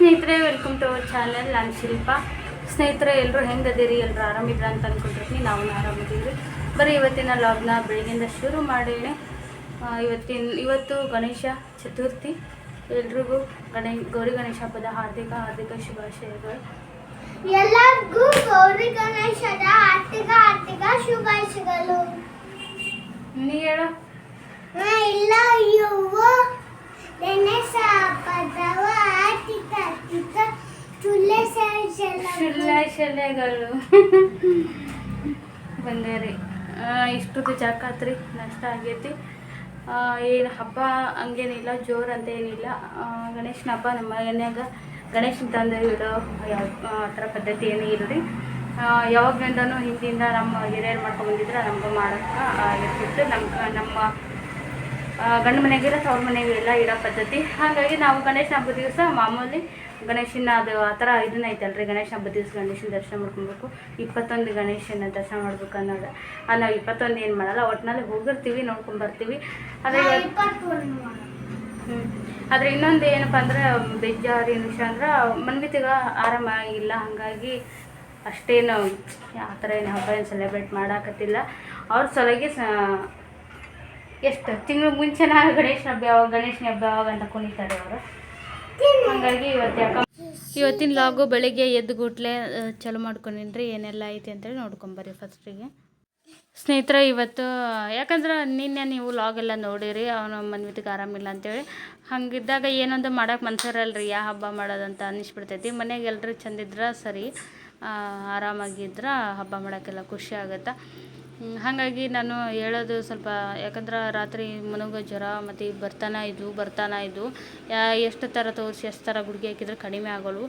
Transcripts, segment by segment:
ಸ್ನೇಹಿತರೆ welcome to our channel ನಾನು ಶಿಲ್ಪ ಸ್ನೇಹಿತರೆ ಎಲ್ಲರೂ ಹೆಂಗದಿರಿ ಎಲ್ಲರೂ ಆರಾಮಿದ್ರ ಅಂತ ಅಂದ್ಕೊಂಡಿರ್ತೀನಿ ನಾವು ಆರಾಮಿದ್ದೀವಿ. ಬರೀ ಇವತ್ತಿನ ಲಾಗ್ನ ಬೆಳಗ್ಗೆಯಿಂದ ಶುರು ಮಾಡೇನೆ. ಇವತ್ತಿನ ಇವತ್ತು ಗಣೇಶ ಚತುರ್ಥಿ. ಎಲ್ರಿಗೂ ಗಣೇ ಗೌರಿ ಗಣೇಶ ಹಬ್ಬದ ಹಾರ್ದಿಕ ಹಾರ್ದಿಕ ಶುಭಾಶಯಗಳು. ಎಲ್ಲರಿಗೂ ಗೌರಿ ಗಣೇಶದ ಆರ್ಥಿಕ ಆರ್ಥಿಕ ಶುಭಾಶಯಗಳು. ನೀ ಹೇಳು. ಇಲ್ಲ ಇವು ಆರ್ಥಿಕ ಆರ್ಥಿಕ ಚುಲ್ಲೆ ಇಷ್ಟೊತ್ತು ಜಾಕಾತ್ರಿ, ನಷ್ಟ ಆಗೈತಿ. ಏನು ಹಬ್ಬ ಹಂಗೇನಿಲ್ಲ, ಜೋರು ಅಂತ ಏನಿಲ್ಲ ಗಣೇಶನ ಹಬ್ಬ ನಮ್ಮ ಮನೆಯಾಗ ಗಣೇಶನ ತಂದು ಇಡೋ ಯಾವ, ಆ ಥರ ಪದ್ಧತಿ ಏನೂ ಇರಲಿ ಯಾವಾಗಲಿಂದನೂ ಹಿಂದಿಂದ ನಮ್ಮ ಹಿರಿಯರು ಮಾಡ್ಕೊಂಡು ಬಂದಿದ್ರೆ ನಮ್ಗೆ ಮಾಡೋಕ್ಕೆ ಇರ್ತಿತ್ತು ನಮ್ಮ ನಮ್ಮ ಗಂಡು ಮನೆಗಿಲ್ಲ ತವ್ರ ಮನೆಗೆ ಎಲ್ಲ ಇಡೋ ಪದ್ಧತಿ. ಹಾಗಾಗಿ ನಾವು ಗಣೇಶ ಹಬ್ಬದ ದಿವಸ ಮಾಮೂಲಿ ಗಣೇಶನ ಅದು ಆ ಥರ ಇದನ್ನ ಐತಲ್ರಿ ಗಣೇಶ ಹಬ್ಬದ ದಿವಸ ಗಣೇಶನ ದರ್ಶನ ಮಾಡ್ಕೊಬೇಕು. ಇಪ್ಪತ್ತೊಂದು ಗಣೇಶನ ದರ್ಶನ ಮಾಡ್ಬೇಕು ಅನ್ನೋದು. ನಾವು ಇಪ್ಪತ್ತೊಂದು ಏನು ಮಾಡಲ್ಲ ಒಟ್ಟಿನಲ್ಲಿ ಹೋಗಿರ್ತೀವಿ ನೋಡ್ಕೊಂಬರ್ತೀವಿ ಅದೇ ಆದರೆ ಹ್ಞೂ ಆದರೆ ಇನ್ನೊಂದು ಏನಪ್ಪ ಅಂದ್ರೆ ಬೇಜಾರು ನಿಮಿಷ ವಿಷಯ ಅಂದ್ರೆ ಮನ್ವಿತಿಗ ಆರಾಮ ಇಲ್ಲ ಹಾಗಾಗಿ ಅಷ್ಟೇನು ಆ ಥರ ಏನು ಹಬ್ಬ ಏನು ಸೆಲೆಬ್ರೇಟ್ ಮಾಡಾಕತ್ತಿಲ್ಲ. ಅವ್ರ ಸಲುವಾಗಿ ಸ ಎಷ್ಟು? ತಿಂಗಳು ಮುಂಚೆನ ಗಣೇಶ ಹಬ್ಬ ಯಾವಾಗ, ಗಣೇಶನ ಹಬ್ಬ ಯಾವಾಗ ಅಂತ ಕುಣಿತಾರೆ ಅವರು. ಹಾಗಾಗಿ ಇವತ್ತು ಯಾಕ ಇವತ್ತಿನ ಲಾಗು ಬೆಳಿಗ್ಗೆ ಎದ್ದು ಗುಟ್ಲೆ ಚಲೋ ಮಾಡ್ಕೊಂಡಿನ್ರಿ, ಏನೆಲ್ಲ ಐತಿ ಅಂತೇಳಿ ನೋಡ್ಕೊಂಬರ್ರಿ ಫಸ್ಟಿಗೆ ಸ್ನೇಹಿತರೆ, ಇವತ್ತು, ಯಾಕಂದ್ರೆ ನಿನ್ನೆ ನೀವು ಲಾಗ್ ಎಲ್ಲ ನೋಡಿರಿ, ಅವನು ಮನ್ವಿತಿಗೆ ಆರಾಮಿಲ್ಲ ಅಂತೇಳಿ. ಹಂಗಿದ್ದಾಗ ಏನೊಂದು ಮಾಡೋಕೆ ಮನ್ಸರಲ್ರಿ, ಯಾ ಹಬ್ಬ ಮಾಡೋದಂತ ಅನ್ನಿಸ್ಬಿಡ್ತೈತಿ ಮನೆಗೆ ಎಲ್ಲರೂ ಚಂದಿದ್ರೆ ಸರಿ ಆರಾಮಾಗಿದ್ರೆ ಹಬ್ಬ ಮಾಡೋಕ್ಕೆಲ್ಲ ಖುಷಿ ಆಗುತ್ತೆ. ಹಾಗಾಗಿ ನಾನು ಹೇಳೋದು ಸ್ವಲ್ಪ, ಯಾಕಂದ್ರೆ ರಾತ್ರಿ ಮನುಗೋ ಜ್ವರ ಮತ್ತು ಬರ್ತಾನ ಇದ್ವು ಬರ್ತಾನ ಇದ್ವು. ಯಾ, ಎಷ್ಟು ಥರ ತೋರಿಸಿ, ಎಷ್ಟು ಥರ ಗುಡುಗೆ ಹಾಕಿದ್ರೆ ಕಡಿಮೆ ಆಗೋಳು.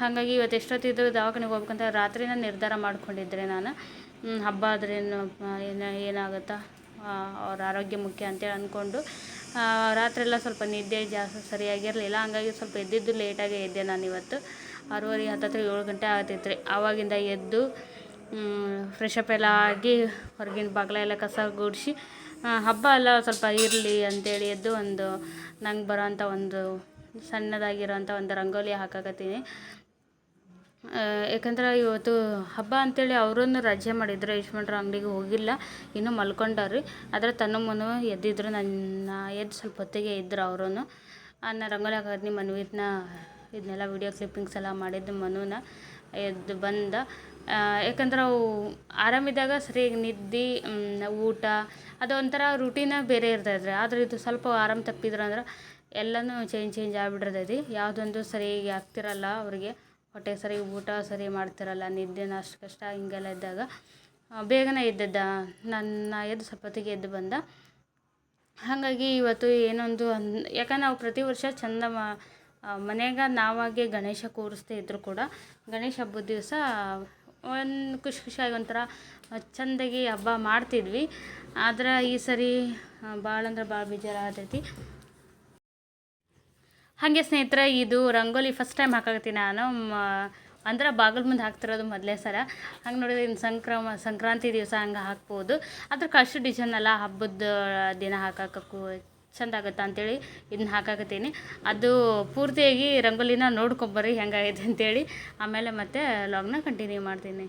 ಹಾಗಾಗಿ ಇವತ್ತು ಎಷ್ಟೊತ್ತಿದ್ರು ದವಾಖಾನೆಗೆ ಹೋಗ್ಬೇಕಂತ ರಾತ್ರಿನ ನಿರ್ಧಾರ ಮಾಡ್ಕೊಂಡಿದ್ದೆ ನಾನು. ಹಬ್ಬ ಆದರೆ ಏನು ಏನಾಗುತ್ತಾ? ಅವ್ರ ಆರೋಗ್ಯ ಮುಖ್ಯ ಅಂತೇಳಿ ಅಂದ್ಕೊಂಡು ರಾತ್ರಿ ಎಲ್ಲ ಸ್ವಲ್ಪ ನಿದ್ದೆ ಜಾಸ್ತಿ ಸರಿಯಾಗಿರಲಿಲ್ಲ. ಹಂಗಾಗಿ ಸ್ವಲ್ಪ ಎದ್ದಿದ್ದು ಲೇಟಾಗೇ ಎದ್ದೆ ನಾನು ಇವತ್ತು. ಆರೂವರೆ ಹತ್ತತ್ರ ಏಳು ಗಂಟೆ ಆಗ್ತೈತೆ ರೀ ಆವಾಗಿಂದ ಎದ್ದು ಫ್ರೆಶ್ ಅಪ್ ಎಲ್ಲ ಆಗಿ ಹೊರಗಿನ ಬಾಗಿಲ ಎಲ್ಲ ಕಸ ಗುಡಿಸಿ ಹಬ್ಬ ಎಲ್ಲ ಸ್ವಲ್ಪ ಇರಲಿ ಅಂತೇಳಿ ಎದ್ದು ಒಂದು ನಂಗೆ ಬರೋಂಥ ಒಂದು ಸಣ್ಣದಾಗಿರೋವಂಥ ಒಂದು ರಂಗೋಲಿ ಹಾಕಾಕತ್ತೀನಿ. ಯಾಕಂದ್ರೆ ಇವತ್ತು ಹಬ್ಬ ಅಂತೇಳಿ ಅವರನ್ನು ರಜೆ ಮಾಡಿದ್ರು, ಯಜಮಾನ್ರ ಅಂಗಡಿಗೆ ಹೋಗಿಲ್ಲ, ಇನ್ನೂ ಮಲ್ಕೊಂಡಾರ್ರಿ ಆದರೆ ತನ್ನ ಮನು ಎದ್ದಿದ್ರು ನನ್ನ ಎದ್ದು ಸ್ವಲ್ಪ ಹೊತ್ತಿಗೆ ಇದ್ರು ಅವರು ನಾನು ರಂಗೋಲಿ ಹಾಕಿದ್ನಿ ಮನ್ವಿದ್ನ ಇದನ್ನೆಲ್ಲ ವಿಡಿಯೋ ಕ್ಲಿಪ್ಪಿಂಗ್ಸ್ ಎಲ್ಲ ಮಾಡಿದ್ದು ಮನುನ ಎದ್ದು ಬಂದ. ಯಾಕಂದ್ರೆ ಅವು ಆರಾಮಿದ್ದಾಗ ಸರಿಯಾಗಿ ನಿದ್ದೆ ಊಟ, ಅದು ಒಂಥರ ರೂಟೀನ ಬೇರೆ ಇರ್ತೈತೆ ರೀ ಆದರೆ ಇದು ಸ್ವಲ್ಪ ಆರಾಮ ತಪ್ಪಿದ್ರಂದ್ರೆ ಎಲ್ಲನೂ ಚೇಂಜ್ ಚೇಂಜ್ ಆಗಿಬಿಡ್ತೈತಿ. ಯಾವುದೊಂದು ಸರಿಯಾಗಿ ಆಗ್ತಿರಲ್ಲ ಅವರಿಗೆ. ಹೊಟ್ಟೆ ಸರಿ ಊಟ ಸರಿ ಮಾಡ್ತಿರಲ್ಲ ನಿದ್ದೆನ ಅಷ್ಟು ಕಷ್ಟ ಹಿಂಗೆಲ್ಲ ಇದ್ದಾಗ ಬೇಗನೆ ಎದ್ದಿದ್ದ. ನನ್ನ ಎದ್ದು ಸ್ವಲ್ಪ ಹೊತ್ತಿಗೆ ಎದ್ದು ಬಂದ. ಹಾಗಾಗಿ ಇವತ್ತು ಏನೊಂದು ಅನ್, ಯಾಕಂದ್ರೆ ನಾವು ಪ್ರತಿ ವರ್ಷ ಚಂದ ಮಾ ನಾವಾಗೆ ಗಣೇಶ ಕೂರಿಸ್ತಾ ಇದ್ದರೂ ಕೂಡ. ಗಣೇಶ ಹಬ್ಬದ ದಿವಸ ಒಂದು ಖುಷಿ ಖುಷಿಯಾಗಿ ಒಂಥರ ಚೆಂದಾಗಿ ಹಬ್ಬ ಮಾಡ್ತಿದ್ವಿ. ಆದ್ರೆ ಈ ಸರಿ ಭಾಳ ಅಂದ್ರೆ ಭಾಳ ಬೇಜಾರಾಗತೈತಿ. ಹಾಗೆ ಸ್ನೇಹಿತರೆ, ಇದು ರಂಗೋಲಿ ಫಸ್ಟ್ ಟೈಮ್ ಹಾಕಾಕತ್ತೀನಿ ನಾನು. ಅಂದ್ರೆ ಬಾಗಿಲು ಮುಂದೆ ಹಾಕ್ತಿರೋದು ಮೊದಲೇ ಸರ. ಹಂಗೆ ನೋಡಿದ್ರೆ ಇನ್ನು ಸಂಕ್ರಮ, ಸಂಕ್ರಾಂತಿ ದಿವಸ ಹಂಗೆ ಹಾಕ್ಬೋದು. ಅದ್ರ ಕಷ್ಟು ಡಿಸೈನ್ ಅಲ್ಲ, ಹಬ್ಬದ ದಿನ ಹಾಕಾಕಕ್ಕೂ ಚಂದ ಆಗುತ್ತೆ ಅಂತೇಳಿ ಇದನ್ನ ಹಾಕಾಕತ್ತೀನಿ. ಅದು ಪೂರ್ತಿಯಾಗಿ ರಂಗೋಲಿನ ನೋಡ್ಕೊಂಬರ್ರಿ ಹೆಂಗಾಗೈತೆ ಅಂತೇಳಿ. ಆಮೇಲೆ ಮತ್ತೆ ಲಾಗ್ನ ಕಂಟಿನ್ಯೂ ಮಾಡ್ತೀನಿ.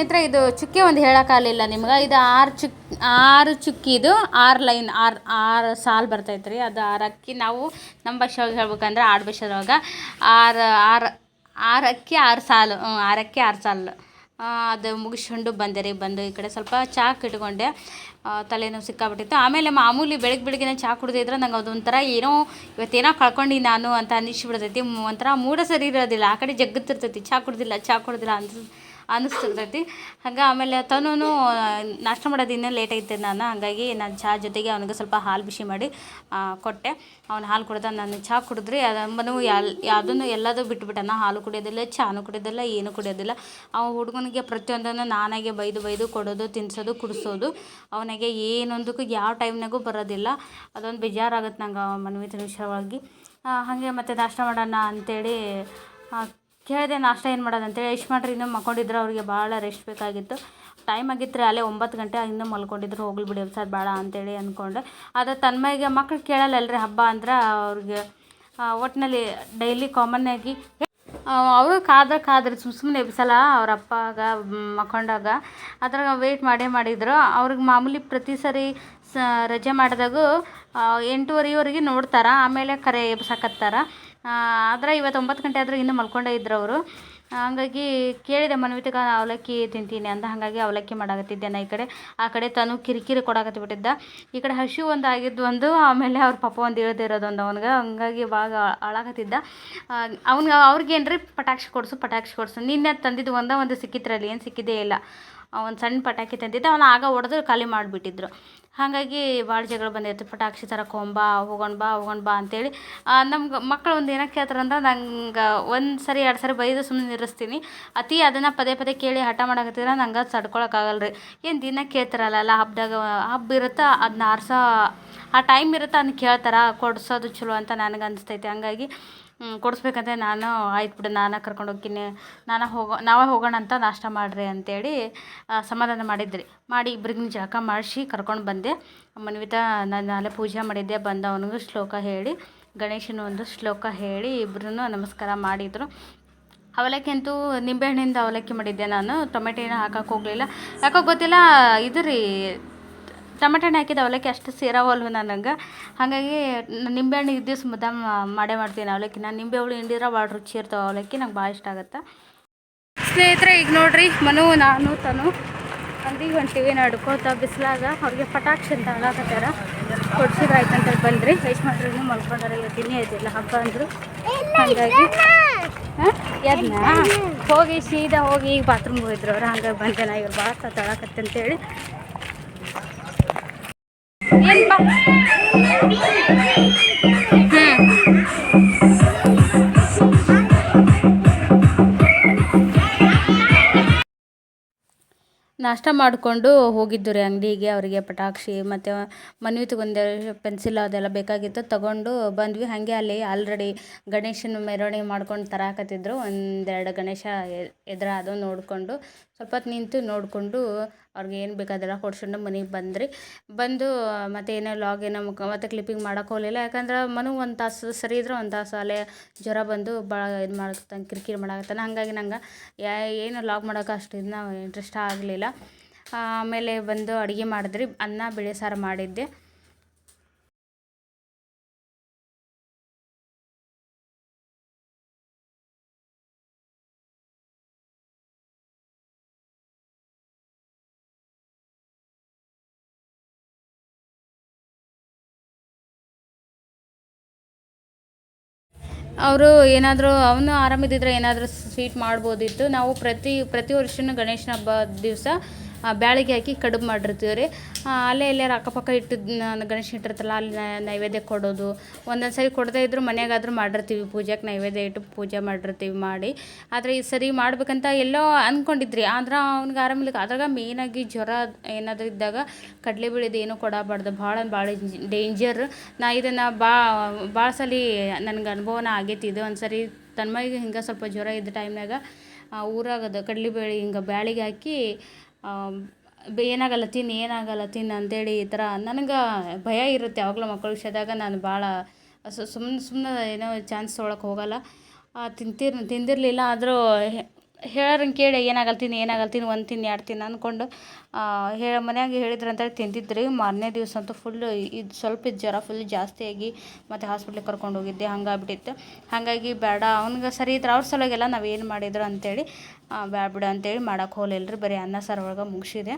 ಸ್ನೇಹಿತರೆ, ಇದು ಚುಕ್ಕಿ ಒಂದು ಹೇಳೋಕ್ಕಾಗಲಿಲ್ಲ ನಿಮ್ಗೆ. ಇದು ಆರು ಚುಕ್, ಆರು ಚುಕ್ಕಿದು ಆರು ಲೈನ್, ಆರು ಆರು ಸಾಲು ಬರ್ತೈತೆ ರೀ ಅದು ಆರು ಅಕ್ಕಿ ನಾವು ನಮ್ಮ ಭಾಷೆಯಾಗ ಹೇಳ್ಬೇಕಂದ್ರೆ ಆಡು ಭಾಷೆದೊಳಗೆ ಆರು ಆರು ಆರು ಅಕ್ಕಿ ಆರು ಸಾಲು ಆರು ಅಕ್ಕಿ ಆರು ಸಾಲು. ಅದು ಮುಗಿಸ್ಕೊಂಡು ಬಂದೆ ರೀ, ಬಂದು ಈ ಕಡೆ ಸ್ವಲ್ಪ ಚಾಕ್ ಇಟ್ಕೊಂಡೆ ತಲೆನೋವು ಸಿಕ್ಕಾಬಿಟ್ಟಿತ್ತು. ಆಮೇಲೆ ಮಾಮೂಲಿ ಬೆಳಗ್ಗೆ ಬೆಳಗ್ಗೆನೇ ಚಹಾ ಕುಡಿದಿದ್ರೆ ನಂಗೆ ಅದೊಂಥರ ಏನೋ ಇವತ್ತೇನೋ ಕಳ್ಕೊಂಡು ನಾನು ಅಂತ ಅನ್ನಿಸ್ಬಿಡ್ತೈತಿ. ಒಂಥರ ಮೂಡ ಸರಿ ಇರೋದಿಲ್ಲ ಆ ಕಡೆ ಜಗ್ಗುತ್ತಿರ್ತೈತಿ. ಚಹಾ ಕುಡ್ದಿಲ್ಲ ಚಹಾ ಕುಡ್ದಿಲ್ಲ ಅನ್ಸ್ ಅನ್ನಿಸ್ತಿರ್ತೈತಿ ಹಂಗೆ ಆಮೇಲೆ ತನೂ ನಾಷ್ಟ ಮಾಡೋದು ಇನ್ನೂ ಲೇಟ್ ಐತೆ ನಾನು. ಹಾಗಾಗಿ ನಾನು ಚಹಾ ಜೊತೆಗೆ ಅವನಿಗೆ ಸ್ವಲ್ಪ ಹಾಲು ಬಿಸಿ ಮಾಡಿ ಕೊಟ್ಟೆ. ಅವ್ನು ಹಾಲು ಕುಡ್ದ ನಾನು ಚಹಾ ಕುಡಿದ್ರಿ ಎಲ್ ಯಾವುದನ್ನು ಎಲ್ಲದೂ ಬಿಟ್ಬಿಟ್ಟನ ಹಾಲು ಕುಡಿಯೋದಿಲ್ಲ ಚಹಾನು ಕುಡಿಯೋದಿಲ್ಲ, ಏನು ಕುಡಿಯೋದಿಲ್ಲ. ಅವ ಹುಡುಗನಿಗೆ ಪ್ರತಿಯೊಂದನ್ನು ನಾನಾಗೆ ಬೈದು ಬೈದು ಕೊಡೋದು ತಿನ್ನಿಸೋದು ಕುಡಿಸೋದು. ಅವನಿಗೆ ಏನೊಂದಕ್ಕೂ ಯಾವ ಟೈಮ್ನಾಗೂ ಬರೋದಿಲ್ಲ. ಅದೊಂದು ಬೇಜಾರಾಗುತ್ತೆ ನಂಗೆ ಮನ್ವಿತ ವಿಷಯವಾಗಿ. ಹಾಗೆ ಮತ್ತು ನಾಷ್ಟ ಮಾಡೋಣ ಅಂಥೇಳಿ ಕೇಳಿದೆ ನಾಷ್ಟ ಏನು ಮಾಡೋದು ಅಂತೇಳಿ ಎಷ್ಟು ಮಾಡ್ರಿ ಇನ್ನೂ ಮಲ್ಕೊಂಡಿದ್ರೆ, ಅವ್ರಿಗೆ ಭಾಳ ರೆಸ್ಟ್ ಬೇಕಾಗಿತ್ತು. ಟೈಮ್ ಆಗಿತ್ತು ಅಲ್ಲೇ ಒಂಬತ್ತು ಗಂಟೆ ಇನ್ನೂ ಮಲ್ಕೊಂಡಿದ್ರು, ಹೋಗ್ಲಿ ಬಿಡಿ ಸರ್ ಬೇಡ ಅಂತೇಳಿ ಅಂದ್ಕೊಂಡೆ ಆದರೆ ತನ್ಮೈಗೆ ಮಕ್ಳು ಕೇಳಲ್ಲಲ್ರಿ ಹಬ್ಬ ಅಂದ್ರೆ ಅವ್ರಿಗೆ ಒಟ್ಟಿನಲ್ಲಿ ಡೈಲಿ ಕಾಮನ್ನಾಗಿ ಅವರು ಕಾದ್ರೆ ಕಾದ್ರೆ ಸುಮ್ಮ ಸುಮ್ಮನೆ ಎಬ್ಸಲ್ಲ ಅವ್ರ ಅಪ್ಪಾಗ, ಮಕ್ಕೊಂಡಾಗ. ಅದ್ರಾಗ ವೆಯ್ಟ್ ಮಾಡೇ ಮಾಡಿದ್ರು. ಅವ್ರಿಗೆ ಮಾಮೂಲಿ ಪ್ರತಿ ಸರಿ ಸ, ರಜೆ ಮಾಡಿದಾಗೂ ಎಂಟೂವರೆವರೆಗೆ ನೋಡ್ತಾರೆ, ಆಮೇಲೆ ಕರೆ ಎಬ್ಸಕತ್ತಾರ. ಆದರೆ ಇವತ್ತು ಒಂಬತ್ತು ಗಂಟೆ ಆದರೂ ಇನ್ನೂ ಮಲ್ಕೊಂಡೇ ಇದ್ರು ಅವರು ಹಂಗಾಗಿ ಕೇಳಿದೆ ಮನವಿತಕ ಅವಲಕ್ಕಿ ತಿಂತೀನಿ ಅಂತ. ಹಾಗಾಗಿ ಅವಲಕ್ಕಿ ಮಾಡಾಕತ್ತಿದ್ದೆ ನಾ ಈ ಕಡೆ. ಆ ಕಡೆ ತನು ಕಿರಿಕಿರಿ ಕೊಡಾಕತ್ಬಿಟ್ಟಿದ್ದ ಈ ಕಡೆ ಹಸಿವು ಒಂದು ಆಗಿದ್ದು ಒಂದು, ಆಮೇಲೆ ಅವ್ರ ಪಪ್ಪ ಒಂದು ಇಳ್ದಿರೋದು ಒಂದು ಅವ್ನಿಗೆ. ಹಂಗಾಗಿ ಭಾಗ ಅಳಾಕತ್ತಿದ್ದ. ಅವ್ನಿಗೆ ಅವ್ರಿಗೇನು ರೀ ಪಟಾಕ್ಷಿ ಕೊಡಿಸು ಪಟಾಕ್ಷಿ ಕೊಡಿಸು. ನಿನ್ನೆ ತಂದಿದ್ದು ಒಂದೇ, ಒಂದು ಸಿಕ್ಕಿತ್ರಲ್ಲಿ ಏನು ಸಿಕ್ಕಿದ್ದೇ ಇಲ್ಲ. ಒಂದು ಸಣ್ಣ ಪಟಾಕಿ ತಂದಿದ್ದೆ. ಅವನು ಆಗ ಹೊಡೆದು ಖಾಲಿ ಮಾಡಿಬಿಟ್ಟಿದ್ರು. ಹಾಗಾಗಿ ಭಾಳ ಜಗಳ ಬಂದೈತೆ ಪಟಾಕ್ಷಿ ತರಕೊಂಬ ಹೋಗೋಣ ಬಾ ಹೋಗೋಣ ಬಾ ಅಂತೇಳಿ. ನಮ್ಗೆ ಮಕ್ಕಳು ಒಂದು ಏನಕ್ಕೆ ಕೇಳ್ತಾರಂದ್ರೆ ನಂಗೆ ಒಂದು ಸರಿ, ಎರಡು ಸರಿ ಬೈದು ಸುಮ್ಮನೆ ನಿರ್ಸ್ತೀನಿ ಅತಿ ಅದನ್ನು ಪದೇ ಪದೇ ಕೇಳಿ ಹಠ ಮಾಡಕತ್ತಿದ್ರೆ ನಂಗೆ ತಡ್ಕೊಳಕ್ಕಾಗಲ್ಲ ರೀ ಏನು ದಿನ ಕೇಳ್ತಾರಲ್ಲ ಹಬ್ಬದಾಗ ಹಬ್ಬ ಇರುತ್ತೆ ಅದನ್ನ ಆರಿಸೋ, ಆ ಟೈಮ್ ಇರುತ್ತೆ ಅದನ್ನ ಕೇಳ್ತಾರೆ, ಕೊಡ್ಸೋದು ಚಲೋ ಅಂತ ನನಗೆ ಅನಿಸ್ತೈತೆ. ಹಂಗಾಗಿ ಕೊಡಿಸ್ಬೇಕಂತ ನಾನು, ಆಯ್ತು ಬಿಡು, ನಾನು ಕರ್ಕೊಂಡು ಹೋಗ್ತೀನಿ. ನಾನು ಹೋಗೋ, ನಾವೇ ಹೋಗೋಣ ಅಂತ ನಾಷ್ಟ ಮಾಡಿರಿ ಅಂತೇಳಿ ಸಮಾಧಾನ ಮಾಡಿದ್ರಿ. ಮಾಡಿ ಇಬ್ರಿಗೂ ಜಳಕ ಮಾಡಿಸಿ ಕರ್ಕೊಂಡು ಬಂದೆ. ಮನ್ವಿತ, ನಾನು ಅಲ್ಲೇ ಪೂಜೆ ಮಾಡಿದ್ದೆ ಬಂದ ಅವನಿಗೂ ಶ್ಲೋಕ ಹೇಳಿ, ಗಣೇಶನ ಒಂದು ಶ್ಲೋಕ ಹೇಳಿ ಇಬ್ಬರೂ ನಮಸ್ಕಾರ ಮಾಡಿದರು. ಅವಲಕ್ಕಿ ಅಂತೂ ನಿಂಬೆಹಣ್ಣಿಂದ ಅವಲಕ್ಕಿ ಮಾಡಿದ್ದೆ ನಾನು. ಟೊಮೆಟೊ ಹಾಕಕ್ಕೆ ಹೋಗಲಿಲ್ಲ. ಯಾಕೋ ಗೊತ್ತಿಲ್ಲ, ಇದು ರೀ ಟೊಮೆಟೊ ಹಣ್ಣು ಹಾಕಿದ ಅವಲಕ್ಕಿ ಅಷ್ಟು ಸೇರವಲ್ವು ನನಗೆ ಹಾಗಾಗಿ ನಿಂಬೆ ನಿಂಬೆಹಣ್ಣು ಇದ್ದ ದಿವ್ಸ ಮುದ್ದೆ ಮಾಡೇ ಮಾಡ್ತೀನಿ ಅವಲಕ್ಕಿ. ನಾನು ನಿಂಬೆ ಹುಳಿ ಹಿಂಡಿದ್ರೆ ಭಾಳ ರುಚಿ ಇರ್ತಾವೆ ಅವಲಕ್ಕಿ, ನಂಗೆ ಭಾಳ ಇಷ್ಟ ಆಗುತ್ತೆ. ಸ್ನೇಹಿತರೆ, ಈಗ ನೋಡ್ರಿ, ಮನು, ನಾನು, ತನು ಟಿ ವಿ ನಡ್ಕೋತ ಬಿಸಿಲಾಗ. ಅವ್ರಿಗೆ ಪಟಾಕ್ಷಿ ಅಂತ ಆಗಕತ್ತಾರ. ಕೊಡ್ಸಿದ್ರೆ ಆಯ್ತು ಬಂದ್ರಿ. ವೇಸ್ಟ್ ಮಾಡ್ರಿ ಮಲ್ಕೊಂಡಾರ ಇವತ್ತು ತಿನ್ನಿ ಆಯ್ತಿಲ್ಲ ಹಬ್ಬ ಅಂದರು. ಹಾಗಾಗಿ ಯದ್ನ ಹೋಗಿ, ಸೀದಾ ಹೋಗಿ ಈಗ ಬಾತ್ರೂಮ್ಗೆ ಹೋಗಿದ್ರು ಅವ್ರು. ಹಂಗಾಗಿ ಬಂದೆ ನಾ, ಇವ್ರು ಭಾಳ ತಳಕತ್ತೆ ನಾಷ್ಟ ಮಾಡಿಕೊಂಡು ಹೋಗಿದ್ದು ರೀ ಅಂಗಡಿಗೆ, ಅವರಿಗೆ ಪಟಾಕ್ಷಿ ಮತ್ತು ಮನವಿ ಒಂದೆರಡು ಪೆನ್ಸಿಲ್ ಅದೆಲ್ಲ ಬೇಕಾಗಿತ್ತು, ತಗೊಂಡು ಬಂದ್ವಿ. ಹಾಗೆ ಅಲ್ಲಿ ಆಲ್ರೆಡಿ ಗಣೇಶನ ಮೆರವಣಿಗೆ ಮಾಡ್ಕೊಂಡು ತರಾಕತ್ತಿದ್ರು. ಒಂದೆರಡು ಗಣೇಶ ಎದುರ ಅದು ನೋಡಿಕೊಂಡು ಸ್ವಲ್ಪ ಹೊತ್ತು ನಿಂತು ನೋಡಿಕೊಂಡು ಅವ್ರಿಗೆ ಏನು ಬೇಕಾದೆಲ್ಲ ಕೊಡ್ಸ್ಕೊಂಡು ಮನೆಗೆ ಬಂದ್ರಿ. ಬಂದು, ಮತ್ತೆ ಏನೋ ಲಾಗ್ ಏನೋ ಮುಖ, ಮತ್ತೆ ಕ್ಲಿಪ್ಪಿಂಗ್ ಮಾಡೋಕೆ ಹೋಗಲಿಲ್ಲ. ಯಾಕಂದ್ರೆ ಮನು ಒಂದು ತಾಸು ಸರಿ ಇದ್ರೆ ಒಂದು ತಾಸು ಅಲ್ಲೇ ಜ್ವರ ಬಂದು ಭಾಳ ಇದು ಮಾಡಕತ್ತಾನ, ಕಿರಿಕಿರಿ ಮಾಡಾಕತ್ತಾನೆ. ಹಾಗಾಗಿ ನಂಗೆ ಯಾ, ಏನು ಲಾಗ್ ಮಾಡೋಕೆ ಅಷ್ಟು ಇದನ್ನ ಇಂಟ್ರೆಸ್ಟ್ ಆಗಲಿಲ್ಲ. ಆಮೇಲೆ ಬಂದು ಅಡುಗೆ ಮಾಡಿದ್ರಿ, ಅನ್ನ, ಬೇಳೆ ಸಾರು ಮಾಡಿದ್ದೆ. ಅವರು ಏನಾದರೂ ಅವನು ಆರಾಮಿದ್ದಿದ್ರೆ ಏನಾದರೂ ಸ್ವೀಟ್ ಮಾಡ್ಬೋದಿತ್ತು. ನಾವು ಪ್ರತಿ ಪ್ರತಿ ವರ್ಷವೂ ಗಣೇಶನ ಹಬ್ಬದ ದಿವಸ ಬ್ಯಾಳಿಗೆ ಹಾಕಿ ಕಡುಬು ಮಾಡಿರ್ತೀವಿ ರೀ. ಅಲ್ಲೇ ಎಲ್ಲಾರು ಅಕ್ಕಪಕ್ಕ ಇಟ್ಟು ಗಣೇಶ ಇಟ್ಟಿರ್ತಲ್ಲ ಅಲ್ಲಿ ನೈವೇದ್ಯ ಕೊಡೋದು. ಒಂದೊಂದು ಸರಿ ಕೊಡದೇ ಇದ್ದರೂ ಮನೆಯಾಗಾದ್ರೂ ಮಾಡಿರ್ತೀವಿ ಪೂಜೆಗೆ, ನೈವೇದ್ಯ ಇಟ್ಟು ಪೂಜೆ ಮಾಡಿರ್ತೀವಿ ಮಾಡಿ. ಆದರೆ ಈ ಸರಿ ಮಾಡ್ಬೇಕಂತ ಎಲ್ಲೋ ಅಂದ್ಕೊಂಡಿದ್ರಿ ಆದ್ರೆ ಅವ್ನಿಗೆ ಆರಾಮಿಲ್ಲ ಅದ್ರಾಗ ಮೇಯ್ನಾಗಿ ಜ್ವರ ಏನಾದರೂ ಇದ್ದಾಗ ಕಡಲೆ ಬೀಳದು ಏನೂ ಕೊಡಬಾರ್ದು. ಭಾಳ ಭಾಳ ಡೇಂಜರ್. ನಾ ಇದನ್ನು ಬಾ, ಭಾಳ ಸಲ ನನಗೆ ಅನುಭವನ ಆಗೈತಿ. ಇದು ಒಂದು ಸರಿ ತನ್ಮಯ್ಗೆ ಹಿಂಗೆ ಸ್ವಲ್ಪ ಜ್ವರ ಇದ್ದ ಟೈಮ್ನಾಗ ಕಡ್ಲೆ ಬೇಳೆ ಹಿಂಗೆ ಬ್ಯಾಳಿಗೆ ಹಾಕಿ ಏನಾಗಲ್ಲ ತಿನ್ನು ಏನಾಗಲ್ಲ ತಿನ್ನು ಅಂತೇಳಿ ಈ ಥರ ನನಗೆ ಭಯ ಇರುತ್ತೆ ಯಾವಾಗಲೂ ಮಕ್ಕಳ ವಿಷಯದಾಗ ನಾನು ಭಾಳ ಸುಮ್ಮನೆ ಸುಮ್ಮನೆ ಏನೋ ಚಾನ್ಸ್ ತೊಗೊಳಕ್ಕೆ ಹೋಗಲ್ಲ. ತಿಂತಿರ್ ತಿಂದಿರಲಿಲ್ಲ ಆದರೂ ಹೇಳೋರನ್ನ ಕೇಳಿ, ಏನಾಗಲ್ತೀನಿ ಏನಾಗಲ್ತೀನಿ, ಒಂದು ತಿನ್ನು ಎರಡು ತಿನ್ನು ಅಂದ್ಕೊಂಡು ಹೇಳ, ಮನ್ಯಾಗ ಹೇಳಿದ್ರು ಅಂತೇಳಿ ತಿಂದಿದ್ರಿ. ಮಾರನೇ ದಿವಸ ಅಂತೂ ಫುಲ್ಲು ಇದು ಸ್ವಲ್ಪ ಇದು ಜ್ವರ ಫುಲ್ ಜಾಸ್ತಿ ಆಗಿ ಮತ್ತು ಹಾಸ್ಪಿಟ್ಲಿಗೆ ಕರ್ಕೊಂಡು ಹೋಗಿದ್ದೆ. ಹಂಗಾಗ್ಬಿಟ್ಟಿತ್ತು. ಹಾಗಾಗಿ ಬೇಡ, ಅವ್ನಿಗೆ ಸರಿ ಇದ್ರೆ ಅವ್ರ ಸಲುವಾಗೆಲ್ಲ ನಾವು ಏನು ಮಾಡಿದ್ರು ಅಂತೇಳಿ ಬೇಡ ಬಿಡು ಅಂತೇಳಿ ಮಾಡಕ್ಕೆ ಹೋಗಲಿಲ್ಲ ರೀ ಬರೀ ಅನ್ನ, ಸಾರು ಒಳಗೆ ಮುಗಿಸಿದೆ.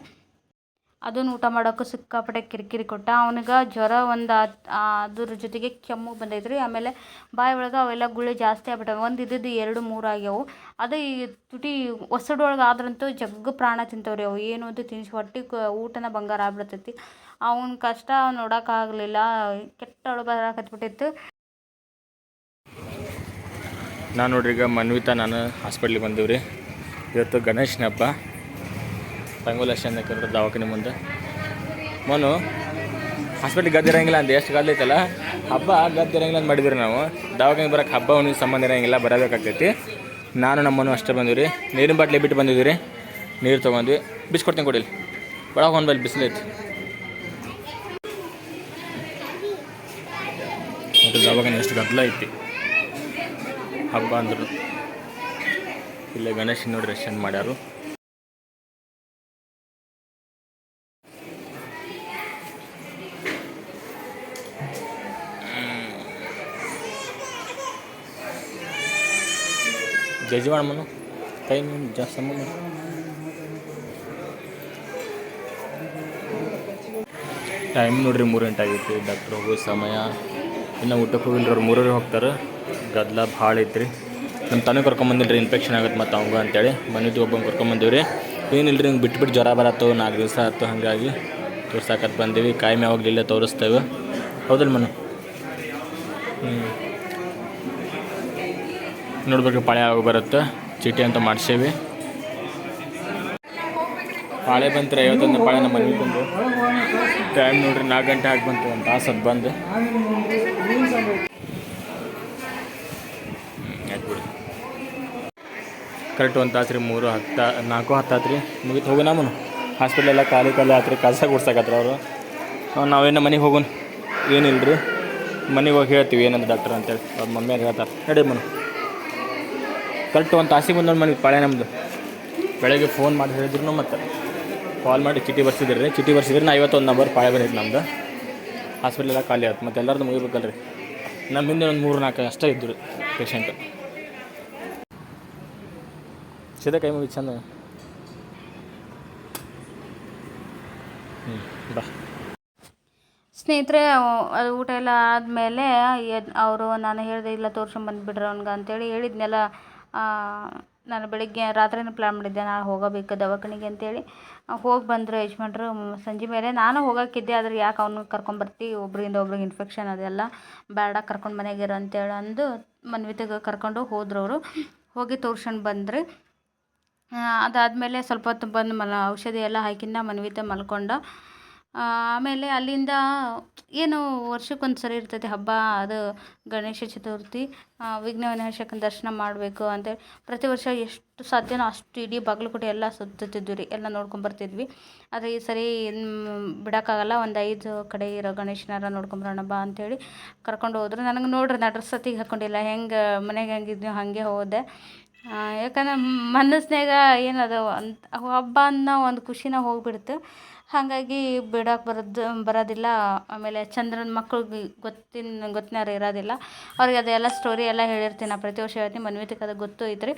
ಅದನ್ನು ಊಟ ಮಾಡೋಕ್ಕೂ ಸಿಕ್ಕಾಪಟ್ಟೆ ಕಿರಿಕಿರಿ ಕೊಟ್ಟ. ಅವನಿಗೆ ಜ್ವರ ಒಂದು ಅದ್ರ ಜೊತೆಗೆ ಕೆಮ್ಮು ಬಂದೈತ್ರಿ. ಆಮೇಲೆ ಬಾಯಿ ಒಳಗೆ ಅವೆಲ್ಲ ಗುಳ್ಳೆ ಜಾಸ್ತಿ ಆಗ್ಬಿಟ್ಟವೆ. ಒಂದು ಇದ್ದಿದ್ದು ಎರಡು ಮೂರು ಆಗ್ಯಾವು. ಅದು ಈ ತುಟಿ ಒಸಡೊಳಗೆ ಆದ್ರಂತೂ ಜಗ್ಗು ಪ್ರಾಣ ತಿಂತವ್ರಿ ಅವು. ಏನು ಅಂತ ತಿನ್ಸಿ ಹೊಟ್ಟೆ ಊಟನ ಬಂಗಾರ ಆಗ್ಬಿಡ್ತೈತಿ. ಅವನ ಕಷ್ಟ ನೋಡೋಕ್ಕಾಗಲಿಲ್ಲ ಕೆಟ್ಟ ಅಳು ಬರಾಕತ್ಬಿಟ್ಟಿತ್ತು ನಾನು ನೋಡ್ರಿ, ಈಗ ಮನ್ವಿತ ನಾನು ಹಾಸ್ಪಿಟ್ಲಿಗೆ ಬಂದೀವಿ ರೀ ಇವತ್ತು ಗಣೇಶನ ಹಬ್ಬ. ಅಷ್ಟೇ ಅನ್ನಕ್ಕೆ ದವಾಖಾನೆ ಮುಂದೆ. ಮನು ಹಾಸ್ಪಿಟ್ಲಿಗೆ ಗದ್ದಿರಂಗಿಲ್ಲ ಅಂತ ಎಷ್ಟು ಗದ್ದೈತಲ್ಲ ಹಬ್ಬ ಗದ್ದಿರಂಗಿಲ್ಲ ಅಂತ ಮಾಡಿದ್ರಿ ನಾವು. ದವಾಖಾನೆ ಬರೋಕ್ಕೆ ಹಬ್ಬ ಅವನಿಗೆ ಸಂಬಂಧ ಇರಂಗಿಲ್ಲ, ಬರಬೇಕಾಗ್ತೈತಿ. ನಾನು ನಮ್ಮನ್ನು ಅಷ್ಟೇ ಬಂದಿವ್ರಿ. ನೀರಿನ ಬಾಟ್ಲಿ ಬಿಟ್ಟು ಬಂದಿದ್ದೀವಿ ರೀ ನೀರು ತೊಗೊಂಡ್ವಿ. ಬಿಸ್ಕೊಡ್ತೀನಿ ಕೊಡಿಲಿ. ಒಂದು ಬಲ್ ಬಿಸಿಲೈತಿ ಮತ್ತು ದವಾಖಾನೆ ಎಷ್ಟು ಗದ್ದಲ ಐತಿ. ಹಬ್ಬ ಅಂದರು. ಇಲ್ಲೇ ಗಣೇಶನ್ ನೋಡಿ ಎಷ್ಟು ಮಾಡ್ಯಾರು. ಜಜ್ವಾಣ ಮನು. ಕೈ ಜಾಸ್ತಿ ಟೈಮ್ ನೋಡ್ರಿ, ಮೂರು ಗಂಟೆ ಆಗೈತಿ ಡಾಕ್ಟ್ರ್ ಹೋಗೋ ಸಮಯ. ಇನ್ನು ಊಟಕ್ಕೆ ಹೋಗಿಲ್ಲ ಅವ್ರು ಮೂರೂರಿಗೆ ಹೋಗ್ತಾರೆ. ಗದ್ದಲ ಭಾಳ ಐತ್ರಿ. ನಮ್ಮ ತಾನೇ ಕರ್ಕೊಂಬಂದಿಲ್ಲ ರೀ ಇನ್ಫೆಕ್ಷನ್ ಆಗುತ್ತೆ ಮತ್ತು ಅವಂಗ ಅಂತೇಳಿ. ಮನೆದು ಒಬ್ಬಂಗೆ ಕರ್ಕೊಂಬಂದಿವ್ರಿ. ರೀ ಏನಿಲ್ಲ ರೀ ಹಿಂಗೆ ಬಿಟ್ಬಿಟ್ಟು ಜ್ವರ ಬರತ್ತೋ, ನಾಲ್ಕು ದಿವಸ ಆಯ್ತು ಹಾಗಾಗಿ ತೋರ್ಸಾಕತ್ತು ಬಂದೀವಿ. ಕಾಯಿಮೆ ಹೋಗ್ಲಿಲ್ಲ ತೋರಿಸ್ತೇವೆ. ಹೌದಲ್ಲ ಮನು? ಹ್ಞೂ ನೋಡ್ಬೇಕು ಪಾಳೆ ಆಗಿ ಬರುತ್ತೆ. ಚೀಟಿ ಅಂತ ಮಾಡ್ಸೇವಿ. ಪಾಳೆ ಬಂತು ಐವತ್ತೊಂದು ಪಾಳೆ ನಮ್ಮ ಮನೆಗೆ ಬಂದು. ಟೈಮ್ ನೋಡ್ರಿ ನಾಲ್ಕು ಗಂಟೆ ಆಗಿ ಬಂತು ಒಂದು ತಾಸು ಅದು ಬಂದು ಆಯ್ತು ಕರೆಕ್ಟ್ ಒಂದು ತಾಸು ರೀ, ಮೂರು ಹತ್ತು, ನಾಲ್ಕು ಹತ್ತು ಆತ್ರಿ. ಮುಗಿತು ಹೋಗೋಣ ನಮ್ಮನು. ಹಾಸ್ಪಿಟ್ಲೆಲ್ಲ ಖಾಲಿ ಖಾಲಿ ಆತ್ರಿ ಕಸ ಗುಡ್ಸಕತ್ರ ಅವರು. ನಾವೇನು ಮನೆಗೆ ಹೋಗೋಣ ಏನಿಲ್ಲ ರೀ ಮನೆಗೆ ಹೋಗಿ ಹೇಳ್ತೀವಿ ಏನಂತ ಡಾಕ್ಟರ್ ಅಂತೇಳಿ. ಅವ್ರ ಮಮ್ಮಿಯಾಗ ಹೇಳ್ತಾರೆ. ನಡೀಮ್ಮನು ಮನು. ಕರೆಕ್ಟ್ ಒಂದು ತಾಸಿಗೆ ಬಂದೊಂದು ಮನೆಗೆ ಪಾಳೆ ನಮ್ಮದು ಬೆಳಗ್ಗೆ ಫೋನ್ ಮಾಡಿ ಹೇಳಿದ್ರು ಮತ್ತೆ ಕಾಲ್ ಮಾಡಿ ಚೀಟಿ ಬರ್ಸಿದ್ರಿ ಚೀಟಿ ಬರ್ಸಿದ್ರೆ ನಾ ಐವತ್ತೊಂದು ನಂಬರ್ ಪಾಳೆ ಬಂದಿತ್ತು ನಮ್ದು. ಹಾಸ್ಪಿಟ್ಲೆಲ್ಲ ಖಾಲಿ ಆಯ್ತು. ಮತ್ತೆ ಎಲ್ಲರದ್ದು ರೀ ನಮ್ಮ ಹಿಂದೆ ಒಂದು ಮೂರು ನಾಲ್ಕು ಅಷ್ಟೇ ಇದ್ದರು ಪೇಷಂಟ್ ಸೀದಾ ಕೈ ಮುಗಿ ಚಂದ. ಹ್ಞೂ ಬಾ. ಸ್ನೇಹಿತರೆ, ಅದು ಊಟ ಎಲ್ಲ ಆದಮೇಲೆ ಅವರು ನಾನು ಹೇಳಿದೆ, ಇಲ್ಲ ತೋರ್ಸ್ಕೊಂಬಂದ್ಬಿಡ್ರಿ ಅವ್ನಿಗೆ ಅಂತೇಳಿ ಹೇಳಿದ್ನೆಲ್ಲ. ನಾನು ಬೆಳಗ್ಗೆ ರಾತ್ರಿನೇ ಪ್ಲ್ಯಾನ್ ಮಾಡಿದ್ದೆ, ನಾಳೆ ಹೋಗಬೇಕು ದವಾಖಾನೆಗೆ ಅಂತೇಳಿ. ಹೋಗಿ ಬಂದರು ಯಜಮಾನ್ರು, ಸಂಜೆ ಮೇಲೆ ನಾನು ಹೋಗೋಕ್ಕಿದ್ದೆ ಆದರೆ ಯಾಕೆ ಅವ್ನಿಗೆ ಕರ್ಕೊಂಬರ್ತಿ ಒಬ್ಬರಿಂದ ಒಬ್ರಿಗೆ ಇನ್ಫೆಕ್ಷನ್ ಅದೆಲ್ಲ ಬೇಡ, ಕರ್ಕೊಂಡು ಮನೆಗೆ ಇರು ಅಂತೇಳಿ ಅಂದು ಮನ್ವಿತಗೆ ಕರ್ಕೊಂಡು ಹೋದ್ರು ಅವರು. ಹೋಗಿ ತೋರ್ಸ್ಕೊಂಡು ಬಂದ್ರಿ. ಅದಾದಮೇಲೆ ಸ್ವಲ್ಪ ಹೊತ್ತು ಬಂದು ಮಲ ಔಷಧಿ ಎಲ್ಲ ಹಾಕಿಂದ ಮನ್ವಿತ ಮಲ್ಕೊಂಡ. ಆಮೇಲೆ ಅಲ್ಲಿಂದ ಏನು ವರ್ಷಕ್ಕೊಂದು ಸರಿ ಇರ್ತೈತಿ ಹಬ್ಬ, ಅದು ಗಣೇಶ ಚತುರ್ಥಿ ವಿಘ್ನ ವಿನಾಶಕನ ದರ್ಶನ ಮಾಡಬೇಕು ಅಂತೇಳಿ ಪ್ರತಿ ವರ್ಷ ಎಷ್ಟು ಸಾಧ್ಯನೋ ಅಷ್ಟು ಇಡೀ ಬಾಗಲಕೋಟೆ ಎಲ್ಲ ಸುತ್ತುತ್ತಿದ್ವಿ ರೀ, ಎಲ್ಲ ನೋಡ್ಕೊಂಬರ್ತಿದ್ವಿ ಆದರೆ ಈ ಸರಿ ಬಿಡೋಕ್ಕಾಗಲ್ಲ, ಒಂದು ಐದು ಕಡೆ ಇರೋ ಗಣೇಶನಾರ ನೋಡ್ಕೊಂಬರೋಣ ಬಾ ಅಂತೇಳಿ ಕರ್ಕೊಂಡು ಹೋದ್ರು. ನನಗೆ ನೋಡ್ರಿ ನಾ ಡ್ರೆಸ್ ಸತಿಗೆ ಹಾಕ್ಕೊಂಡಿಲ್ಲ ಹೆಂಗೆ ಮನೆಗೆ ಹೆಂಗಿದ್ವಿ ಹಾಗೆ ಹೋದೆ. ಯಾಕಂದ್ರೆ ಮನಸ್ನ್ಯಾಗ ಏನದು ಅಂತ ಹಬ್ಬ ಅನ್ನೋ ಒಂದು ಖುಷಿನ ಹೋಗ್ಬಿಡ್ತು. ಹಾಗಾಗಿ ಬಿಡೋಕೆ ಬರೋದು, ಬರೋದಿಲ್ಲ. ಆಮೇಲೆ ಚಂದ್ರನ ಮಕ್ಳಿಗೆ ಗೊತ್ತಿನ, ಗೊತ್ತಿನವ್ರು ಇರೋದಿಲ್ಲ. ಅವ್ರಿಗೆ ಅದೆಲ್ಲ ಸ್ಟೋರಿ ಎಲ್ಲ ಹೇಳಿರ್ತೀನಿ ನಾ ಪ್ರತಿ ವರ್ಷ ಹೇಳ್ತೀನಿ. ಮನ್ವಿತಿಗೆ ಅದು ಗೊತ್ತು ಐತ್ರಿ.